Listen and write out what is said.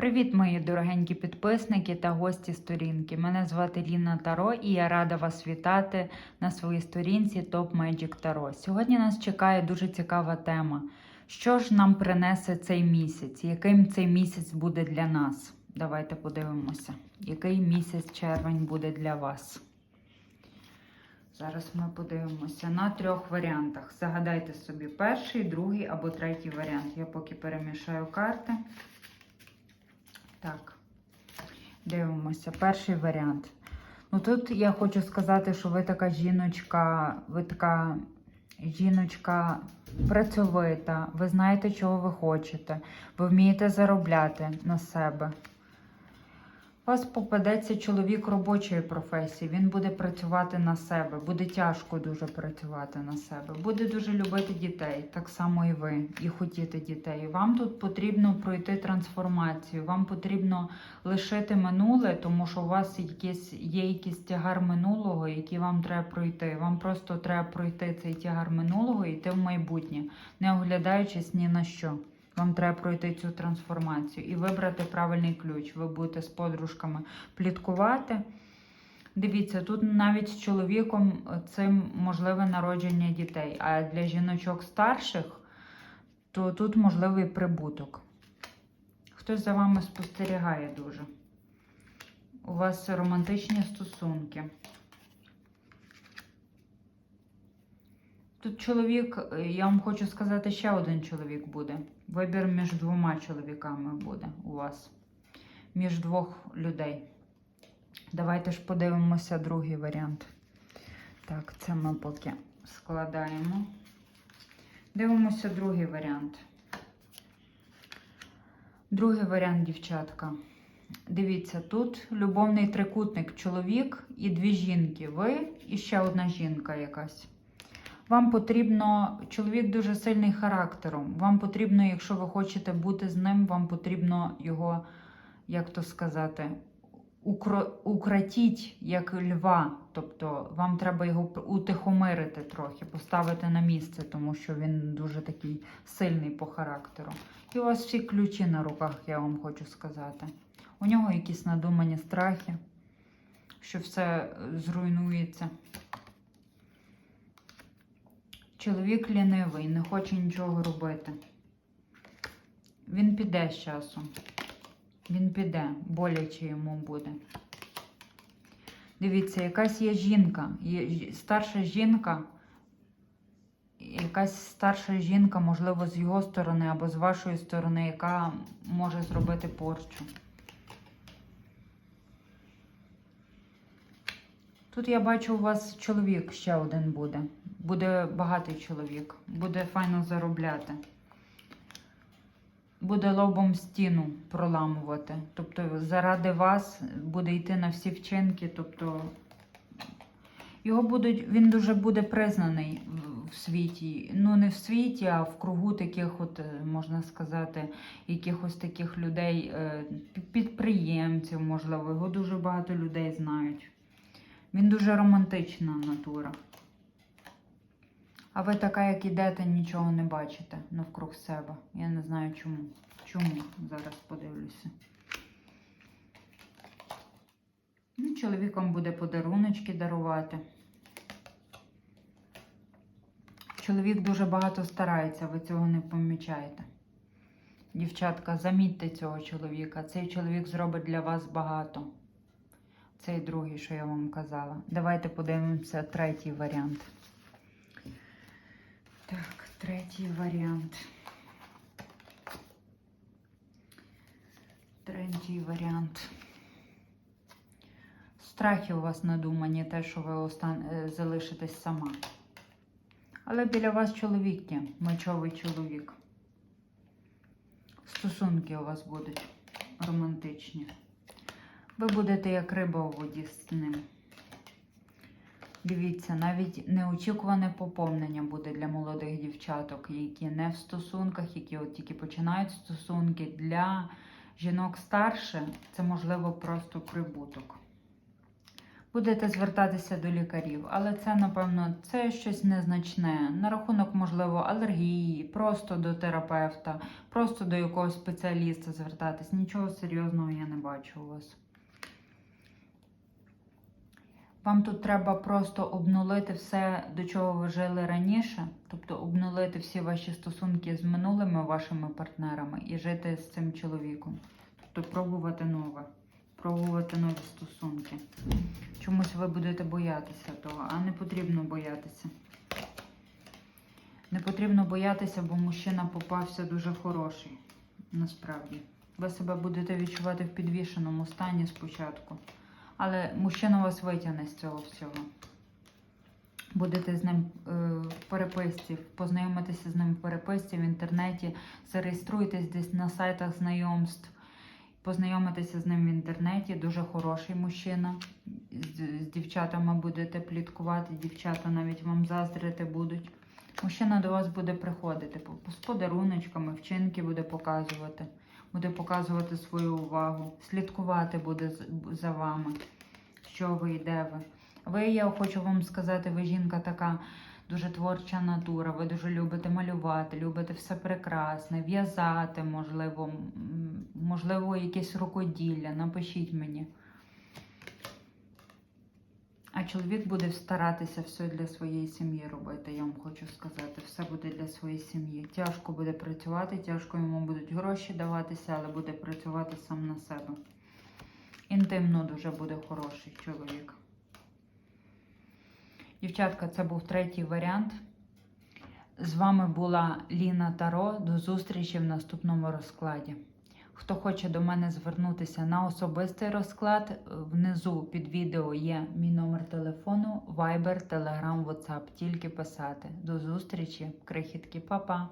Привіт, мої дорогенькі підписники та гості сторінки. Мене звати Ліна Таро і я рада вас вітати на своїй сторінці Top Magic Tarot. Сьогодні нас чекає дуже цікава тема. Що ж нам принесе цей місяць? Яким цей місяць буде для нас? Давайте подивимося, який місяць червень буде для вас. Зараз ми подивимося на трьох варіантах. Загадайте собі перший, другий або третій варіант. Я поки перемішаю карти. Так, дивимося. Перший варіант. Ну тут я хочу сказати, що ви така жіночка, ви така жіночка працьовита, ви знаєте, чого ви хочете, ви вмієте заробляти на себе. Вас попадеться чоловік робочої професії, він буде працювати на себе, буде тяжко дуже працювати на себе, буде дуже любити дітей, так само і ви, і хотіти дітей. Вам тут потрібно пройти трансформацію, вам потрібно лишити минуле, тому що у вас якісь, є якийсь тягар минулого, який вам треба пройти. Вам просто треба пройти цей тягар минулого і йти в майбутнє, не оглядаючись ні на що. Вам треба пройти цю трансформацію і вибрати правильний ключ. Ви будете з подружками пліткувати. Дивіться, тут навіть з чоловіком цим можливе народження дітей. А для жіночок старших, то тут можливий прибуток. Хтось за вами спостерігає дуже. У вас романтичні стосунки. Тут чоловік, е, я вам хочу сказати, ще один чоловік буде. Вибір між двома чоловіками буде у вас. Між двох людей. Давайте ж подивимося другий варіант. Так, це ми поки складаємо. Дивимося другий варіант. Другий варіант, дівчатка. Дивіться, тут любовний трикутник, чоловік і дві жінки. Ви і ще одна жінка якась. Вам потрібно, чоловік дуже сильний характером. Вам потрібно, якщо ви хочете бути з ним, вам потрібно його, як то сказати, укро, укротіть як льва. Тобто вам треба його утихомирити трохи, поставити на місце, тому що він дуже такий сильний по характеру. І у вас всі ключі на руках, я вам хочу сказати. У нього якісь надумані страхи, що все зруйнується. Чоловік лінивий, не хоче нічого робити. Він піде з часом. Він піде, боляче йому буде. Дивіться, якась є жінка, старша жінка, якась старша жінка, можливо, з його сторони або з вашої сторони, яка може зробити порчу. Тут я бачу, у вас чоловік ще один буде. Буде багатий чоловік, буде файно заробляти. Буде лобом стіну проламувати. Тобто, заради вас буде йти на всі вчинки. Тобто, його будуть, він дуже буде признаний в світі. Ну, не в світі, а в кругу таких, от, можна сказати, якихось таких людей, підприємців, можливо. Його дуже багато людей знають. Він дуже романтична натура. А ви така, як ідете, нічого не бачите навкруг себе. Я не знаю чому. Чому? Зараз подивлюся. Ну, Чоловіком буде подаруночки дарувати. Чоловік дуже багато старається, ви цього не помічаєте. Дівчатка, замітьте цього чоловіка. Цей чоловік зробить для вас багато. Цей другий, що я вам казала. Давайте подивимося третій варіант. Так, третій варіант. Третій варіант. Страхи у вас надумані, те, що ви остан... залишитесь сама. Але біля вас чоловік є, мечовий чоловік. Стосунки у вас будуть романтичні. Ви будете як риба у воді з ним. Дивіться, навіть неочікуване поповнення буде для молодих дівчаток, які не в стосунках, які от тільки починають стосунки. Для жінок старше це, можливо, просто прибуток. Будете звертатися до лікарів, але це, напевно, це щось незначне. На рахунок, можливо, алергії, просто до терапевта, просто до якогось спеціаліста звертатись. Нічого серйозного я не бачу у вас. Вам тут треба просто обнулити все, до чого ви жили раніше, тобто обнулити всі ваші стосунки з минулими вашими партнерами і жити з цим чоловіком. Тобто пробувати нове, пробувати нові стосунки. Чомусь ви будете боятися того, а не потрібно боятися. Не потрібно боятися, бо мужчина попався дуже хороший. Насправді. Ви себе будете відчувати в підвішеному стані спочатку. Але мужчина вас витягне з цього всього. Будете з ним е, в переписці, познайомитися з ним в переписці в інтернеті, зареєструйтесь десь на сайтах знайомств, познайомитися з ним в інтернеті. Дуже хороший мужчина. З, з дівчатами будете пліткувати, дівчата навіть вам заздрити будуть. Мужчина до вас буде приходити з подаруночками, вчинки буде показувати, буде показувати свою увагу, слідкувати буде за вами, що ви і де ви. Ви, я хочу вам сказати, ви жінка така дуже творча натура, ви дуже любите малювати, любите все прекрасне, в'язати, можливо, можливо, якесь рукоділля. Напишіть мені. А чоловік буде старатися все для своєї сім'ї робити, я вам хочу сказати. Все буде для своєї сім'ї. Тяжко буде працювати, тяжко йому будуть гроші даватися, але буде працювати сам на себе. Інтимно дуже буде хороший чоловік. Дівчатка, це був третій варіант. З вами була Ліна Таро. До зустрічі в наступному розкладі. Хто хоче до мене звернутися на особистий розклад, внизу під відео є мій номер телефону, Viber, Telegram, WhatsApp. Тільки писати. До зустрічі, крихітки, Па-па!